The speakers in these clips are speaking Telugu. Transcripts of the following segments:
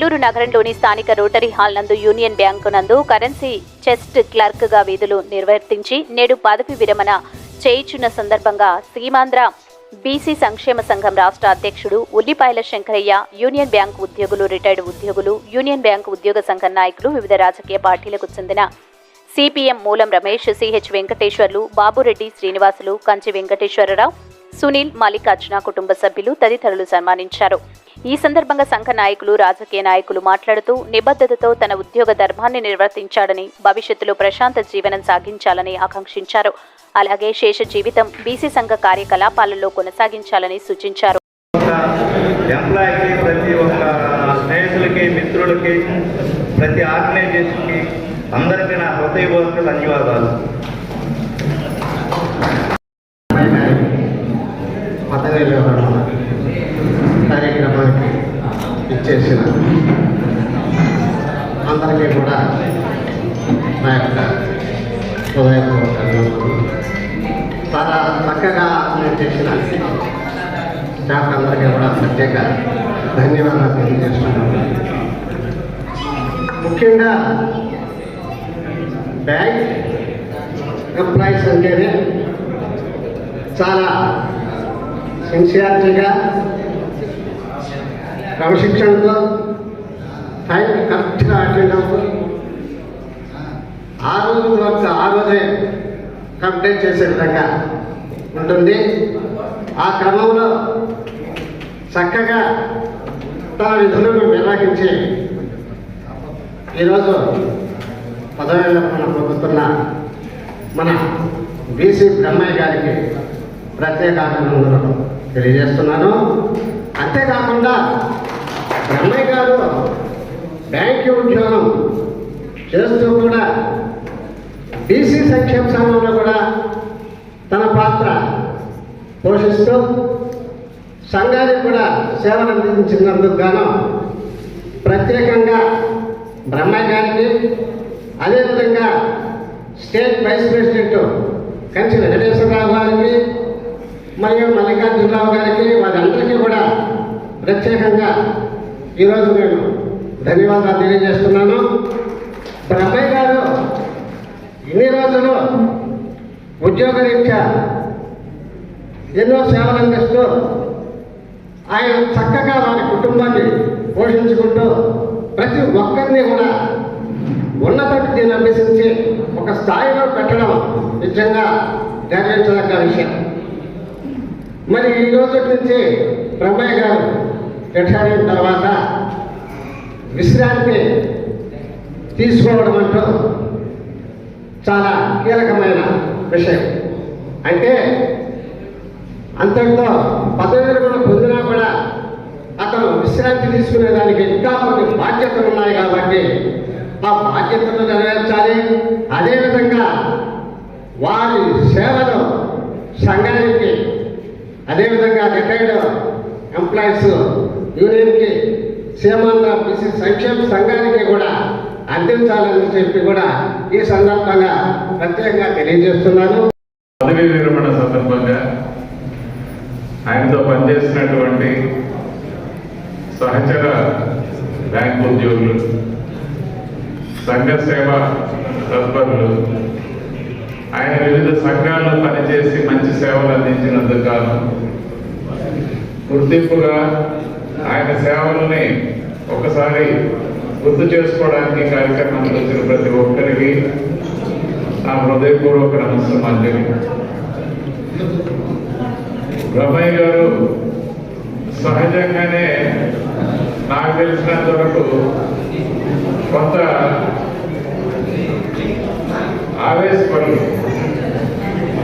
నెల్లూరు నగరంలోని స్థానిక రోటరీ హాల్ నందు యూనియన్ బ్యాంకు నందు కరెన్సీ చెస్ట్ క్లర్క్గా విధులు నిర్వర్తించి నేడు పదవి విరమణ చేయిచున్న సందర్భంగా సీమాంధ్ర బీసీ సంక్షేమ సంఘం రాష్ట్ర అధ్యక్షుడు ఉల్లిపాయల శంకరయ్య యూనియన్ బ్యాంక్ ఉద్యోగులు రిటైర్డ్ ఉద్యోగులు యూనియన్ బ్యాంక్ ఉద్యోగ సంఘం నాయకులు వివిధ రాజకీయ పార్టీలకు చెందిన సిపిఎం మూలం రమేష్ సిహెచ్ వెంకటేశ్వర్లు బాబురెడ్డి శ్రీనివాసులు కంచి వెంకటేశ్వరరావు సునీల్ మల్లికార్జున కుటుంబ సభ్యులు తదితరులు సన్మానించారు. ఈ సందర్భంగా సంఘ నాయకులు రాజకీయ నాయకులు మాట్లాడుతూ నిబద్ధతతో తన ఉద్యోగ ధర్మాన్ని నిర్వర్తించాడని భవిష్యత్తులో ప్రశాంత జీవనం సాగించాలని ఆకాంక్షించారు. అలాగే శేష జీవితం బీసీ సంఘ కార్యకలాపాలలో కొనసాగించాలని సూచించారు. ఎంప్లాయీకి ప్రతి ఒక్క స్నేహితులకి మిత్రులకి ప్రతి ఆర్గనైజేషన్కి అందరికీ నా హృదయపూర్వక ధన్యవాదాలు. చేసిన స్టాఫ్ అందరికీ కూడా ప్రత్యేక ధన్యవాదాలు తెలియజేస్తున్నాను. ముఖ్యంగా బ్యాంక్ ఎంప్లాయీస్ అంటేనే చాలా సిన్సియారిటీగా క్రమశిక్షణతో టైం కరెక్ట్గా అటెండ్ అవుతూ ఆ రోజు ఆ రోజే కంప్లైంట్ చేసే విధంగా ఉంటుంది. ఆ క్రమంలో చక్కగా తన విధులను నిర్వహించి ఈరోజు పదవి విరమణ పొందుతున్న మన బీసీ బ్రహ్మయ్య గారికి ప్రత్యేక అభినందనలు తెలియజేస్తున్నాను. అంతేకాకుండా బ్రహ్మయ్య గారు బ్యాంకు ఉద్యోగం చేస్తూ కూడా బీసీ సంక్షేమ సంఘంలో కూడా తన పాత్ర పోషిస్తూ సంఘానికి కూడా సేవలు అందించినందుకు గాను ప్రత్యేకంగా బ్రహ్మయ్య గారికి అదేవిధంగా state vice president Kanchi Venkateswararao గారికి మరియు మల్లికార్జునరావు గారికి వారందరికీ కూడా ప్రత్యేకంగా ఈరోజు నేను ధన్యవాదాలు తెలియజేస్తున్నాను. బ్రహ్మయ్య గారు ఇన్ని రోజులు ఉద్యోగరీత్యా ఎన్నో సేవలు అందిస్తూ ఆయన చక్కగా వారి కుటుంబాన్ని పోషించుకుంటూ ప్రతి ఒక్కరిని కూడా ఉన్నత విద్యను అభ్యసించి ఒక స్థాయిలో పెట్టడం నిజంగా గర్వించదగ్గ విషయం. మరి ఈ రోజు నుంచి బ్రహ్మయ్య గారు రిటైర్ అయిన తర్వాత విశ్రాంతి తీసుకోవడం అంటూ చాలా కీలకమైన విషయం. అంటే అంతటితో పదవి విరమణ పొందినా కూడా అతను విశ్రాంతి తీసుకునేదానికి ఇంకా కొన్ని బాధ్యతలు ఉన్నాయి కాబట్టి ఆ బాధ్యతలు నెరవేర్చాలి. అదేవిధంగా వారి సేవలు సంఘానికి అదేవిధంగా రిటైర్డ్ ఎంప్లాయీస్ యూనియన్కి సీమాంధ్ర బీసీ సంక్షేమ సంఘానికి కూడా అందించాలని చెప్పి కూడా ఈ సందర్భంగా ప్రత్యేకంగా తెలియజేస్తున్నాను. పదవీ విరమణ సందర్భంగా ఆయనతో పనిచేసినటువంటి సహచర బ్యాంకు ఉద్యోగులు సంఘ సేవ తత్పరులు ఆయన వివిధ సంఘాల్లో పనిచేసి మంచి సేవలు అందించినందుకు గాను గుర్తింపుగా ఆయన సేవలని ఒకసారి గుర్తు చేసుకోవడానికి కార్యక్రమానికి వచ్చిన ప్రతి ఒక్కరికి నా హృదయపూర్వక నమస్కారం రమయ్య గారు సహజంగానే నాకు తెలిసినంత వరకు కొంత ఆవేశపడి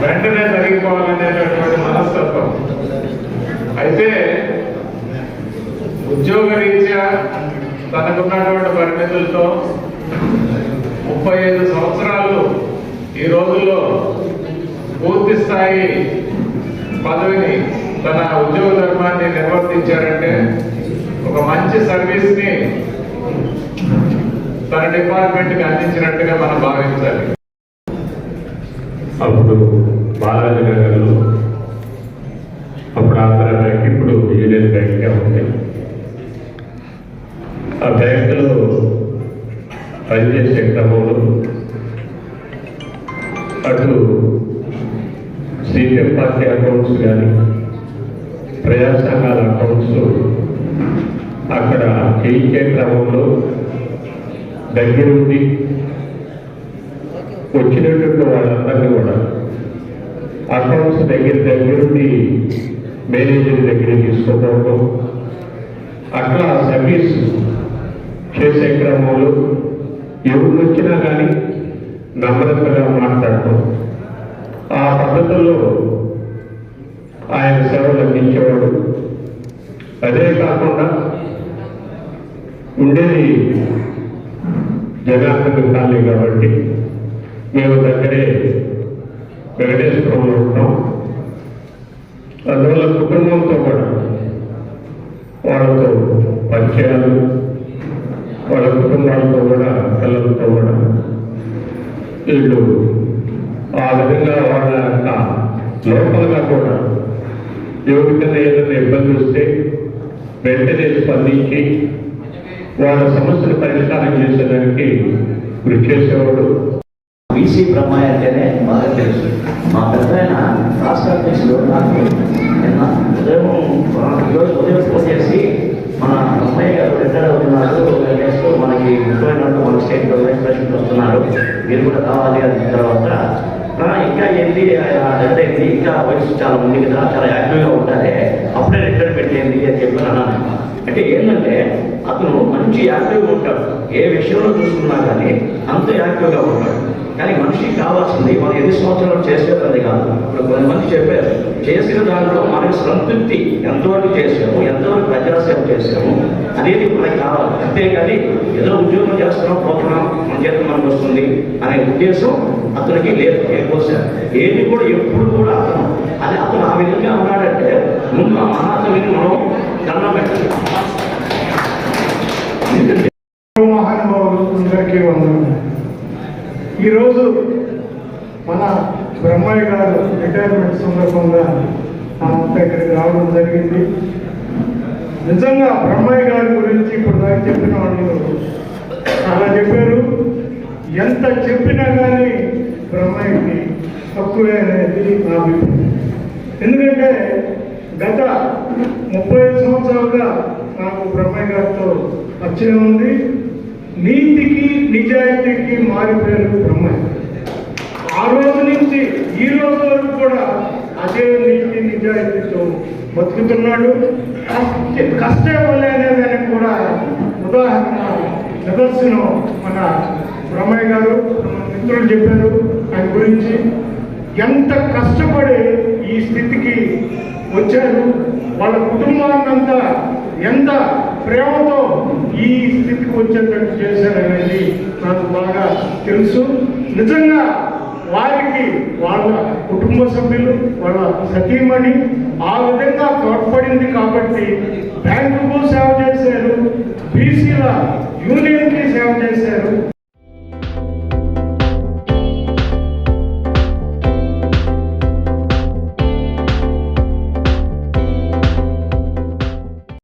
వెంటనే జరిగిపోవాలనేటటువంటి మనస్తత్వం. అయితే ఉద్యోగ రీత్యా తనకున్నటువంటి పరిమితులతో ముప్పై ఐదు సంవత్సరాలు ఈ రోజుల్లో పూర్తి స్థాయి పదవిని తన ఉద్యోగ ధర్మాన్ని నిర్వర్తించారంటే ఒక మంచి సర్వీస్ని తన డిపార్ట్మెంట్కి అందించినట్టుగా మనం భావించాలి. అప్పుడు బాలాజీ నగర్లో అప్పుడు ఆంధ్ర బ్యాంక్ ఇప్పుడు యూనియన్ బ్యాంక్గా ఉంది. ఆ బ్యాంకులో పనిచేసే క్రమంలో అటు సీపీఎం పార్టీ అకౌంట్స్ కానీ ప్రజా సంఘాల అకౌంట్స్ అక్కడ చేయించే క్రమంలో దగ్గరుండి వచ్చినటువంటి వాళ్ళందరినీ కూడా అకౌంట్స్ దగ్గర దగ్గరుండి మేనేజర్ దగ్గర తీసుకోవడం అట్లా సర్వీస్ చేసే క్రమంలో ఎవరు వచ్చినా కానీ నమ్రతగా మాట్లాడటం ఆ పద్ధతుల్లో ఆయన సేవలు అందించేవాడు అదే కాకుండా ఉండేది జనార్దన కాలనీ కాబట్టి మేము దగ్గరే వెంకటేశ్వరంలో ఉంటాం. అందువల్ల కుటుంబంతో కూడా వాళ్ళతో పరిచయాలు వాళ్ళ కుటుంబాలతో కూడా పిల్లలతో కూడా వీళ్ళు ఆ విధంగా వాళ్ళ లోపలగా కూడా ఎవరికైనా ఏదైనా ఇబ్బంది వస్తే వెంటనే స్పందించి వాళ్ళ సమస్యలు పరిష్కారం చేసేదానికి కృషి చేసేవాడు. బీసీ బ్రహ్మయ్య అంటేనే బాగా తెలుసు. మా పెద్ద ఆయన రాష్ట్ర అధ్యక్షుడు నాకు నిన్న ఉదయం ఈరోజు ఉదయం ఫోన్ చేసి మన బ్రహ్మయ్య గారు రిటైర్ అవుతున్నారు నెక్స్ట్ మనకి ముఖ్యమైనట్టు మన స్టేట్ గవర్నమెంట్ ప్రెసిడెంట్ వస్తున్నారు మీరు కూడా కావాలి అది తర్వాత ఇంకా ఏంటి అంటే ఇంకా వయసు చాలా ఉంది కదా చాలా యాక్టివ్గా ఉండాలి. అప్పుడే రిటర్న్ పెట్టింది అని చెప్పి అన్నాను. అంటే ఏంటంటే అతను మంచి యాక్టివ్గా ఉంటాడు. ఏ విషయంలో చూసుకున్నా కానీ అంత యాక్టివ్గా ఉంటాడు. కానీ మనిషికి కావాల్సింది మనం ఎన్ని సంవత్సరాలు చేసేది అది కాదు. ఇప్పుడు కొంతమంది చెప్పారు చేసిన దాంట్లో మనకి సంతృప్తి ఎంతవరకు చేసాము ఎంతవరకు ప్రజాసేవ చేసాము అనేది మనకి కావాలి. అంతేకాని ఏదో ఉద్యోగం చేస్తున్నాం పోతున్నాం వస్తుంది అనే ఉద్దేశం అతనికి లేదు ఏ ఏది కూడా ఎప్పుడు కూడా అతను. అది అతను ఆ విధంగా ఉన్నాడంటే ముందు ఆ మహాత్ముని మనం దండం పెట్టాలి మహానుభావులు వందనం. ఈరోజు మన బ్రహ్మయ్య గారు రిటైర్మెంట్ సందర్భంగా నా ఇక్కడికి రావడం జరిగింది. నిజంగా బ్రహ్మయ్య గారి గురించి ఇప్పుడు దాకా చెప్పిన వాళ్ళు చాలా చెప్పారు. ఎంత చెప్పినా కానీ బ్రహ్మకి తక్కువే అనేది నా అభిప్రాయం. ఎందుకంటే గత ముప్పై సంవత్సరాలుగా నాకు బ్రహ్మయ్య గారితో పరిచయం ఉంది. నీతికి నిజాయితీకి మారిపోయారు బ్రహ్మయ్య ఆ రోజు నుంచి ఈ రోజు వరకు కూడా అదే నీతి నిజాయితీతో బతుకుతున్నాడు. కష్టం కష్టే వల్లే అనేదానికి కూడా ఉదాహరణ నిదర్శనం మన బ్రహ్మయ్య గారు మిత్రులు చెప్పారు ఆయన గురించి ఎంత కష్టపడి ఈ స్థితికి వచ్చారు వాళ్ళ కుటుంబాన్నంతా ఎంత ప్రేమతో ఈ స్థితికి వచ్చేటట్టు చేశారనేది నాకు బాగా తెలుసు. నిజంగా వారికి వాళ్ళ కుటుంబ సభ్యులు వాళ్ళ సతీమణి ఆ విధంగా తోడ్పడింది కాబట్టి బ్యాంకుకు సేవ చేశారు బీసీల యూనియన్కి సేవ చేశారు.